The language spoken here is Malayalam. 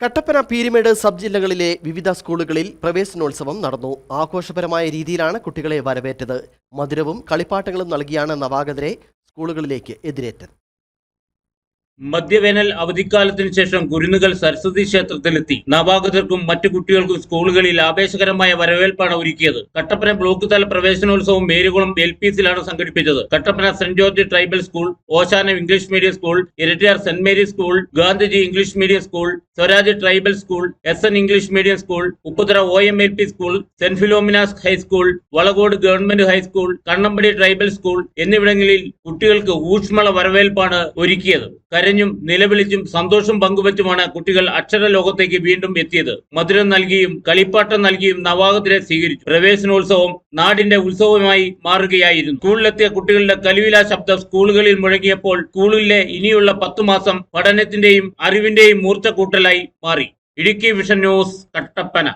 കട്ടപ്പന പീരിമേട് സബ് ജില്ലകളിലെ വിവിധ സ്കൂളുകളിൽ പ്രവേശനോത്സവം നടന്നു. ആഘോഷപരമായ രീതിയിലാണ് കുട്ടികളെ വരവേറ്റത്. മധുരവും കളിപ്പാട്ടങ്ങളും നൽകിയാണ് നവാഗതരെ സ്കൂളുകളിലേക്ക് എതിരേറ്റത്. മധ്യവേനൽ അവധിക്കാലത്തിന് ശേഷം കുരുന്നുകൾ സരസ്വതി ക്ഷേത്രത്തിലെത്തി. നവാഗതർക്കും മറ്റു കുട്ടികൾക്കും സ്കൂളുകളിൽ ആവേശകരമായ വരവേൽപ്പാണ് ഒരുക്കിയത്. കട്ടപ്പന ബ്ലോക്ക് തല പ്രവേശനോത്സവം മേരുകുളം എൽ പി സിയിലാണ് സംഘടിപ്പിച്ചത്. Kattappana saint George tribal school Oshana English medium school Irattiyar saint Mary's school Gandhiji English medium school Swaraj tribal school S N English medium school Upputhara O M L P school saint Philomena's high school Valakode government high school Kannampadi tribal school എന്നിവിടങ്ങളിൽ കുട്ടികൾക്ക് ഊഷ്മള വരവേൽപ്പാണ് ഒരുക്കിയത്. കരഞ്ഞും നിലവിളിച്ചും സന്തോഷം പങ്കുവച്ചുമാണ് കുട്ടികൾ അക്ഷര ലോകത്തേക്ക് വീണ്ടും എത്തിയത്. മധുരം നൽകിയും കളിപ്പാട്ടം നൽകിയും നവാഗതരെ സ്വീകരിച്ചു. പ്രവേശനോത്സവം നാടിന്റെ ഉത്സവമായി മാറുകയായിരുന്നു. സ്കൂളിലെത്തിയ കുട്ടികളുടെ കലുവില ശബ്ദം സ്കൂളുകളിൽ മുഴങ്ങിയപ്പോൾ സ്കൂളിലെ ഇനിയുള്ള പത്തു മാസം പഠനത്തിന്റെയും അറിവിന്റെയും മൂർച്ച കൂട്ടലായി മാറി. Idukki vision news Kattappana.